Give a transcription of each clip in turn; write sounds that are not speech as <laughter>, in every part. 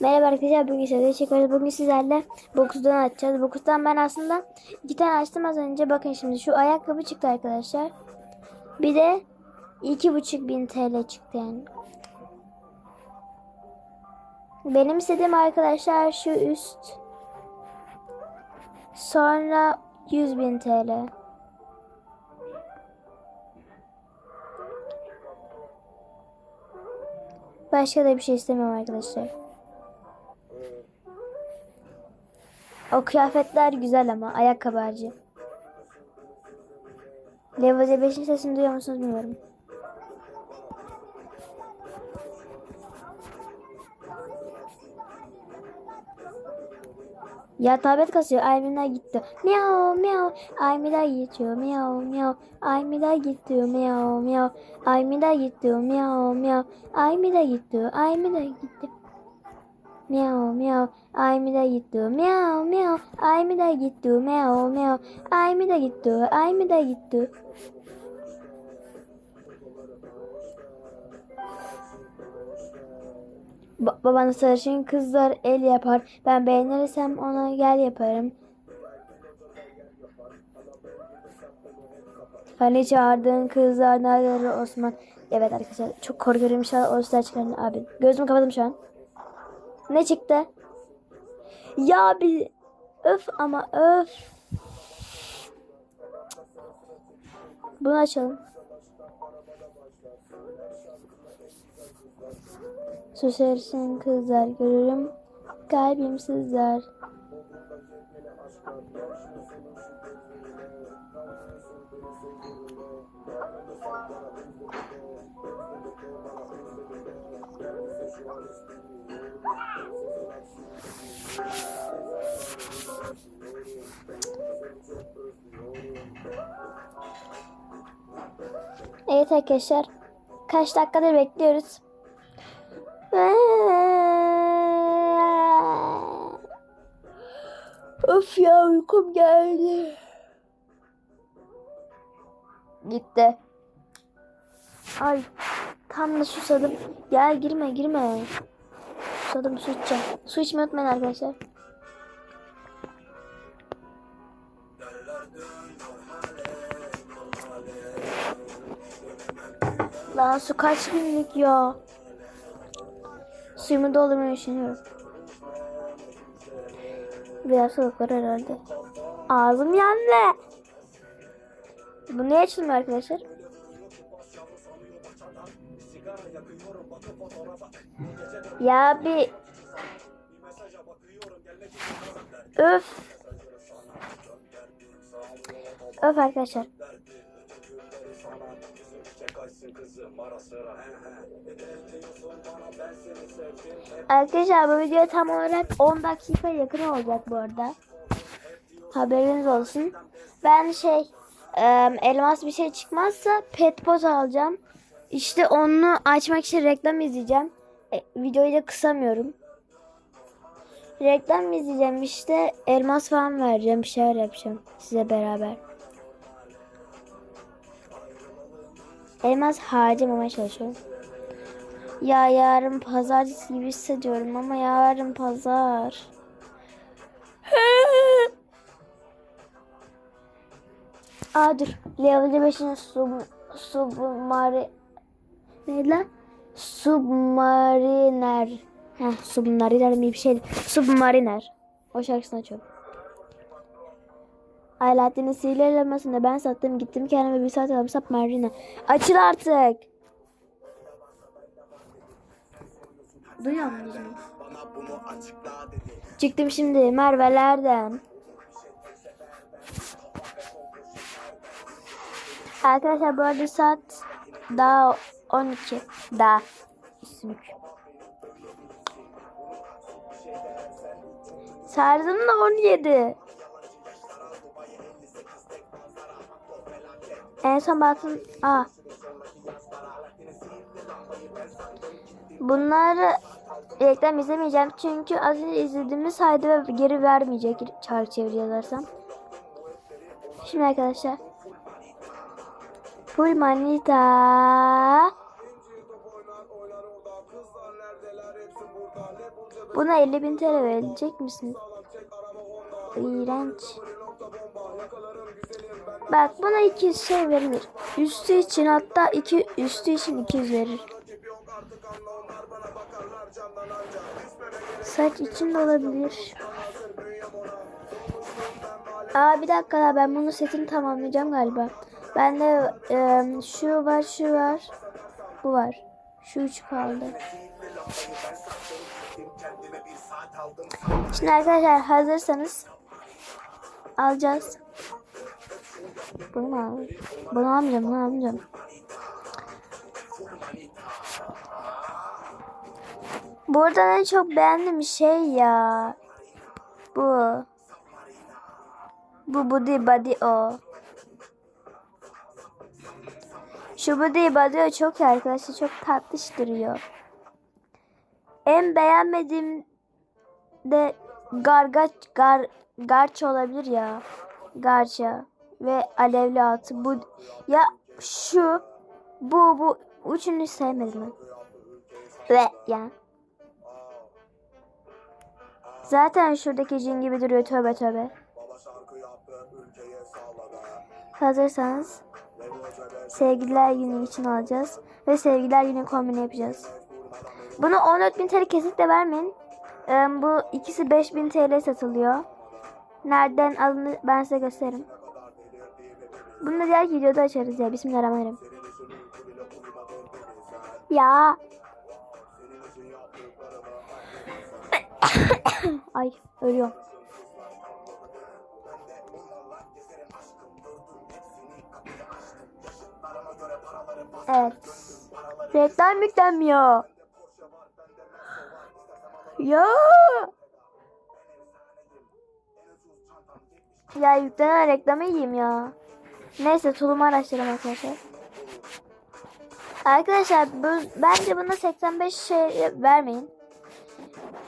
Merhaba arkadaşlar bugün sizlerle çekiyoruz. Bugün sizlerle Bokus'tan açacağız. Bokus'tan ben aslında iki tane açtım az önce. Bakın şimdi şu ayakkabı çıktı arkadaşlar. Bir de iki buçuk bin TL çıktı yani. Benim istediğim arkadaşlar şu üst. Sonra 100 bin TL. Başka da bir şey istemiyorum arkadaşlar. O kıyafetler güzel ama ayakkabı harcı. Level 5'in sesini duyuyor musunuz bilmiyorum. Ya tablet kasıyor. Aymina gitti. Miau miau. Aymina gidiyor. Miau miau. Aymina gidiyor. Miau miau. Aymina gidiyor. Miau miau. Aymina gidiyor. Aymina gitti. Miau miau. Aymina gidiyor. Miau miau. Aymina gidiyor. Miau miau. Aymina gidiyor. Aymina gidiyor. Ba babana sarışın kızlar el yapar. Ben beğenirsem ona gel yaparım. Hani çağırdığın kızlar nerede Osman? Evet arkadaşlar çok korkuyorum inşallah o sizler çıkarın abi. Gözümü kapadım şu an. Ne çıktı? Ya bir öf ama öf. Bunu açalım. Susarsın kızlar görürüm kalbim sızlar. Evet arkadaşlar. Kaç dakikadır bekliyoruz. Of ya uykum geldi. Gitti. Ay tam da susadım. Ya girme girme. Susadım su içeceğim. Su içmeyi unutmayın arkadaşlar. Lan su kaç günlük ya? Suyumu doldurmayı düşünüyorum. Biraz soğuk var herhalde. Ağzım yandı. Bu niye açılmıyor arkadaşlar? Ya bir Öf. Öf arkadaşlar. Arkadaşlar bu video tam olarak 10 dakika yakın olacak bu arada. Haberiniz olsun. Ben şey elmas bir şey çıkmazsa pet pot alacağım. İşte onu açmak için reklam izleyeceğim. E, videoyu da kısamıyorum. Reklam izleyeceğim işte elmas falan vereceğim bir şeyler yapacağım size beraber. Elmas harcamamaya çalışıyorum. Ya yarın pazartesi gibi hissediyorum ama yarın pazar. Aa dur. Level 5'in sub, submari... Ne lan? Submariner. Heh, submariner mi bir şey. Submariner. O şarkısını açıyorum. Alaaddin'in sihirli elmasını ben sattım gittim kendime bir saat aldım submariner. Açıl artık. Duyuyor musun? Çıktım şimdi Merve'lerden. Arkadaşlar bu arada saat daha 12. Daha. Üstünlük. Sardın da 17. En son baktım. Aa. Bunları reklam izlemeyeceğim çünkü az önce izlediğimiz saydı ve geri vermeyecek çark çeviri yazarsam. Şimdi arkadaşlar. Full manita. Buna 50 bin TL verecek misin? İğrenç. Bak buna 200 şey verilir. Üstü için hatta iki üstü için 200 verir. Saç için de olabilir. Aa bir dakika ya, ben bunun setini tamamlayacağım galiba. Bende e, şu var şu var. Bu var. Şu üç kaldı. Şimdi arkadaşlar hazırsanız alacağız. Bunu mu alalım? Bunu almayacağım, bunu almayacağım. Buradan en çok beğendiğim şey ya. Bu. Bu Budi Body o. Şu Budi Body o çok iyi arkadaşlar. Çok tatlış duruyor. En beğenmediğim de gargaç gar garç olabilir ya. Garça ve alevli atı. Bu ya şu bu bu üçünü sevmedim. Ve yani. Zaten şuradaki cin gibi duruyor tövbe tövbe. Hazırsanız sevgililer günü için alacağız. Ve sevgililer günü kombini yapacağız. Bunu 14.000 TL kesinlikle vermeyin. Bu ikisi 5.000 TL satılıyor. Nereden alınır ben size gösteririm. Bunu da diğer videoda açarız ya. Bismillahirrahmanirrahim. Ya. <coughs> Ay ölüyorum. Evet. Reklam yüklenmiyor. Ya. Ya yüklenen reklamı yiyeyim ya. Neyse tulumu araştıralım arkadaşlar. Arkadaşlar bu, bence buna 85 şey vermeyin.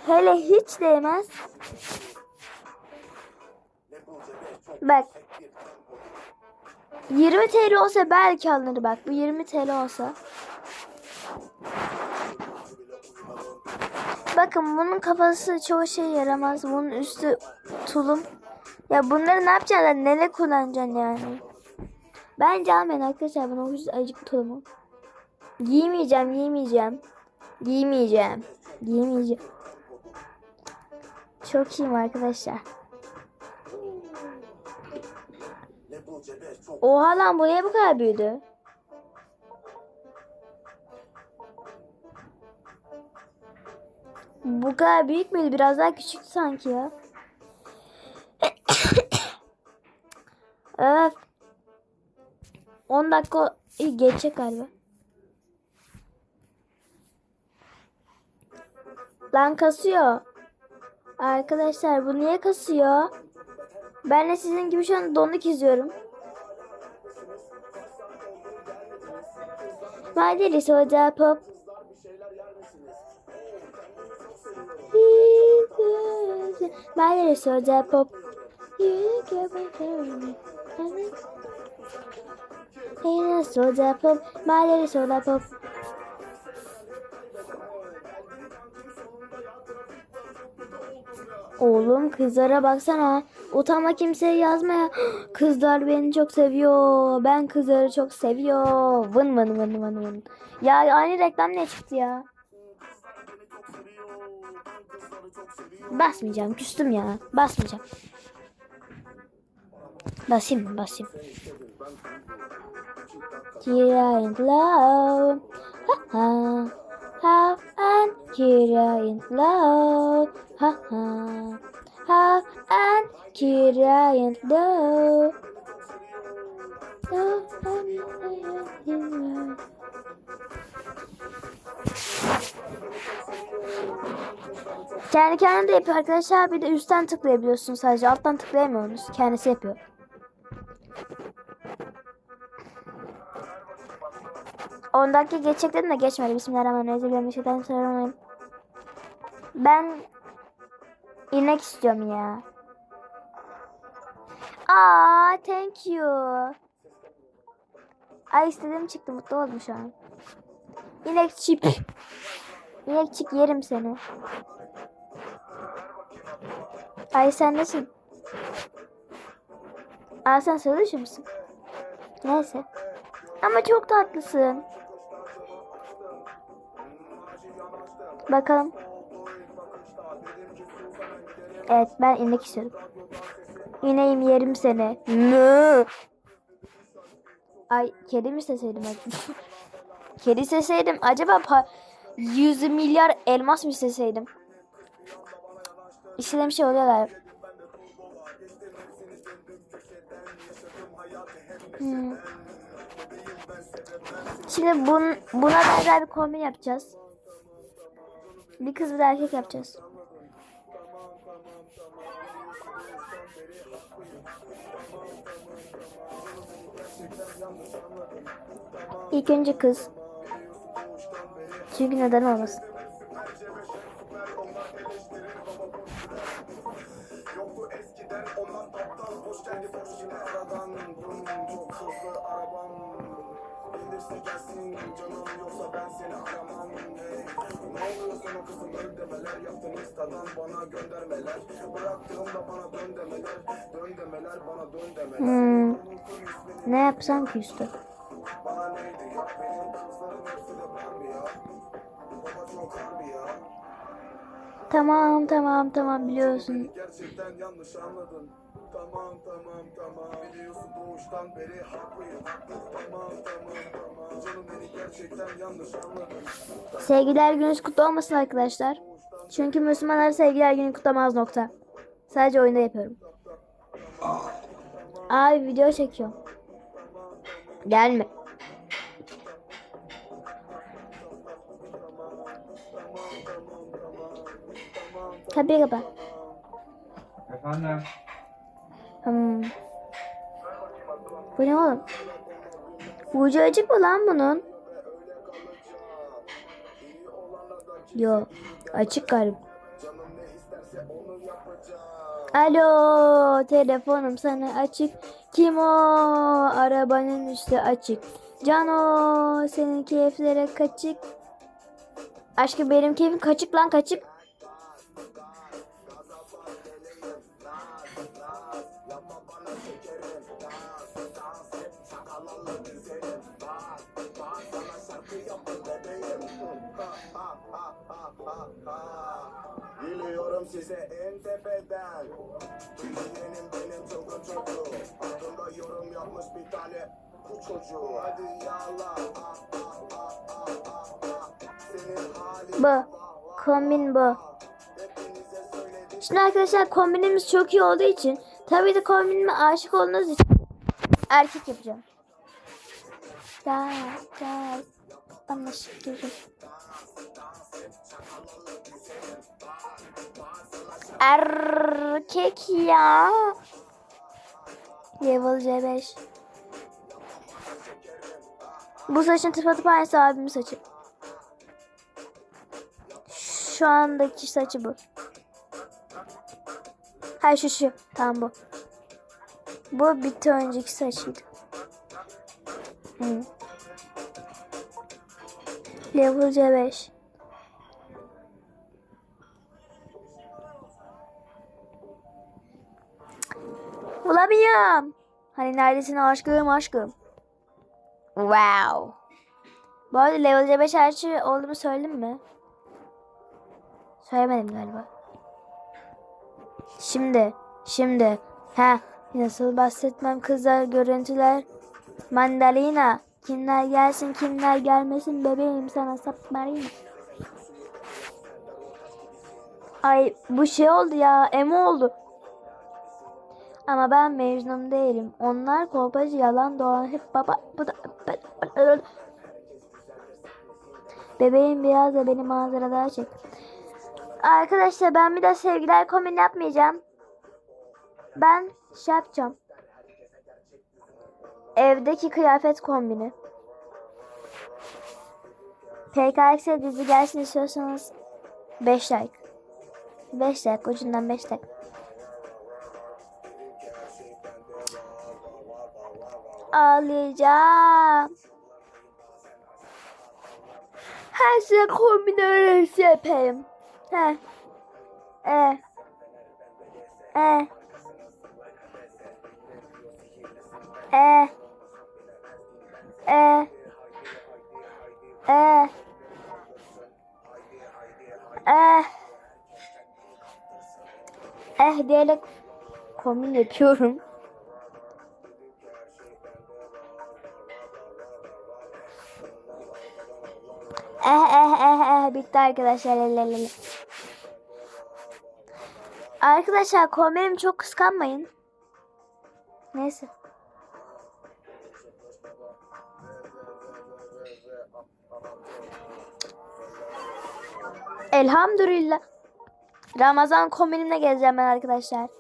Hele hiç değmez. Bak. 20 TL olsa belki alınır bak. Bu 20 TL olsa. Bakın bunun kafası çoğu şey yaramaz. Bunun üstü tulum. Ya bunları ne yapacaksın? Neyle kullanacaksın yani? Bence almayın arkadaşlar. Bunu ucuz acık tulumu. Giymeyeceğim, giymeyeceğim. Giymeyeceğim. Giymeyeceğim. Çok iyiyim arkadaşlar. Oha lan bu niye bu kadar büyüdü? Bu kadar büyük müydü? Biraz daha küçüktü sanki ya. Öf. 10 dakika iyi geçecek galiba. Lan kasıyor. Arkadaşlar bu niye kasıyor? Ben de sizin gibi şu an donuk izliyorum. My soda pop. Daily soda pop. Hey, soda pop. Daily soda pop. Oğlum kızlara baksana. Utanma kimseye yazmaya. Kızlar beni çok seviyor. Ben kızları çok seviyor. Vın vın vın vın vın. Ya aynı reklam ne çıktı ya? Basmayacağım. Küstüm ya. Basmayacağım. Basayım mı? Basayım. Here in love. Ha ha. Have and here in love. Ha ha. Have and here in love. Love and in love. Kendi kendine de yapıyor arkadaşlar. Bir de üstten tıklayabiliyorsunuz sadece. Alttan tıklayamıyorsunuz. Kendisi yapıyor. On dakika geçecek dedim de geçmedi. Bismillahirrahmanirrahim. Bismillahirrahmanirrahim. Ben inek istiyorum ya. Aa, thank you. Ay istediğim çıktı. Mutlu oldum şu an. İnek çip. İnek çip yerim seni. Ay sen nesin? Aa sen sarılış mısın? Neyse. Ama çok tatlısın. Bakalım. Evet ben inmek istiyorum. İneyim yerim seni. Mü. Ay kedi mi isteseydim acaba? <laughs> kedi isteseydim acaba pa 100 milyar elmas mı isteseydim? İstediğim şey oluyor galiba. Hmm. Şimdi bun, buna benzer bir kombin yapacağız. Bir kız bir erkek yapacağız. İlk önce kız. Çünkü neden olmasın? Gelirse gelsin canım yoksa ben seni aramam hey. Ne oluyor sana kızım öl demeler Yaptın instadan bana göndermeler Bıraktığımda bana dön demeler Dön demeler bana dön demeler Hmm. Ne yapsam ki üstü? Bana neydi ya benim kızlarım hepsi de Barbie ya Baba çok harbi ya Tamam tamam tamam biliyorsun. Gerçekten yanlış anladın. Tamam tamam tamam. Biliyorsun doğuştan beri haklıyım. Tamam tamam tamam. Canım beni gerçekten yanlış anladın. Sevgiler gününüz kutlu olmasın arkadaşlar. Çünkü Müslümanlar sevgiler günü kutlamaz nokta. Sadece oyunda yapıyorum. Abi video çekiyorum. Gelme. Kapıyı kapat. Efendim? Hmm. Bu ne oğlum? Ucu açık mı lan bunun? Yo. Açık galiba. Alo telefonum sana açık. Kim o? Arabanın üstü açık. Cano senin keyiflere kaçık. Aşkım benim keyfim kaçık lan kaçık. Size en tepeden. Yeğenim benim çılgın çocuğu. Hakkında yorum yapmış bir tane bu çocuğu. Hadi halin Bu. Kombin bu. Şimdi arkadaşlar kombinimiz çok iyi olduğu için tabii de kombinime aşık olduğunuz için erkek yapacağım. Gel gel bana şekerim. Erkek ya. Level C5. Bu saçın tıpatıp aynısı abimin saçı. Şu andaki saçı bu. Ha şu şu. Tamam bu. Bu bir önceki saçıydı. Hı. Level C5. Bulamıyorum. Hani neredesin aşkım aşkım. Wow. Bu arada level C5 her şey olduğumu söyledim mi? Söylemedim galiba. Şimdi, şimdi. Ha, nasıl bahsetmem kızlar, görüntüler. Mandalina. Kimler gelsin, kimler gelmesin bebeğim sana submarine. Ay bu şey oldu ya, emo oldu. Ama ben Mecnun değilim. Onlar kolpacı yalan dolan hep baba. Bu da, Bebeğim biraz da beni manzarada çek. Arkadaşlar ben bir de sevgiler kombini yapmayacağım. Ben şey yapacağım. Evdeki kıyafet kombini. PKX dizi gelsin istiyorsanız 5 like. 5 like ucundan 5 like. Ağlayacağım. Her şey kombine öylesi yapayım. He. E. E. E. E. E. Eh. Eh diyerek kombin yapıyorum. Eh eh eh eh bitti arkadaşlar el el el. Arkadaşlar kombinimi çok kıskanmayın. Neyse. Elhamdülillah. Ramazan kombinimle gezeceğim ben arkadaşlar.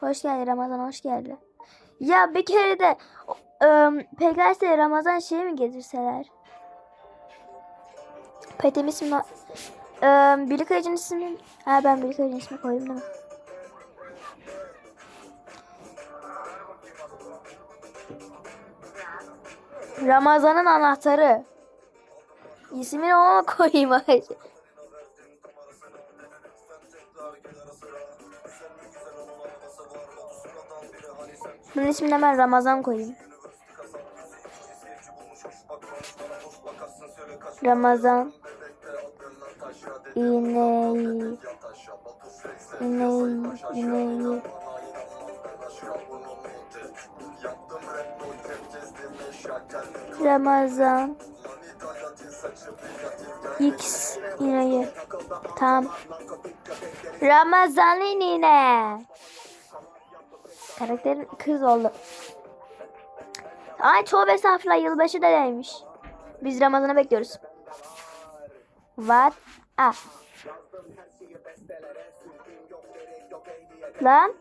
Hoş geldin Ramazan hoş geldin. Ya bir kere de ıı, PKS'de Ramazan şeyi mi getirseler? Petem ismi ıı, Birlik Ayıcı'nın ismini ha ben Birlik Ayıcı'nın ismini koydum değil mi? Ramazan'ın anahtarı. İsmini ona <laughs> koyayım ayrıca. Bunun ismini hemen Ramazan koyayım. Ramazan ineği ineği ineği Ramazan X ineği Tam Ramazan ineği Karakterin kız oldu. Ay çoğu estağfurullah yılbaşı da demiş. Biz Ramazan'ı bekliyoruz. What? Ah. Lan.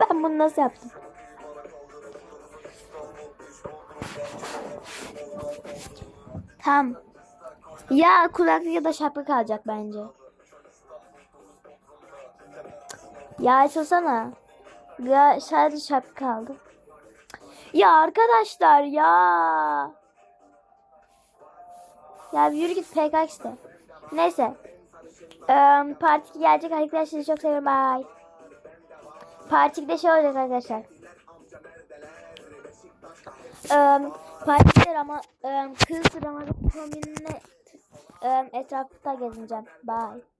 Ben bunu nasıl yaptım? Tamam. Ya kulaklık ya da şapka kalacak bence. Ya açılsana. Ya sadece şapka kaldı. Ya arkadaşlar ya. Ya yürü git PKX işte. Neyse. Ee, part 2 gelecek arkadaşlar. Çok seviyorum. Bye. Part 2'de şey olacak arkadaşlar. Ee, part 2'de ama kız Ramazan kombinine e, etrafta gezineceğim. Bye.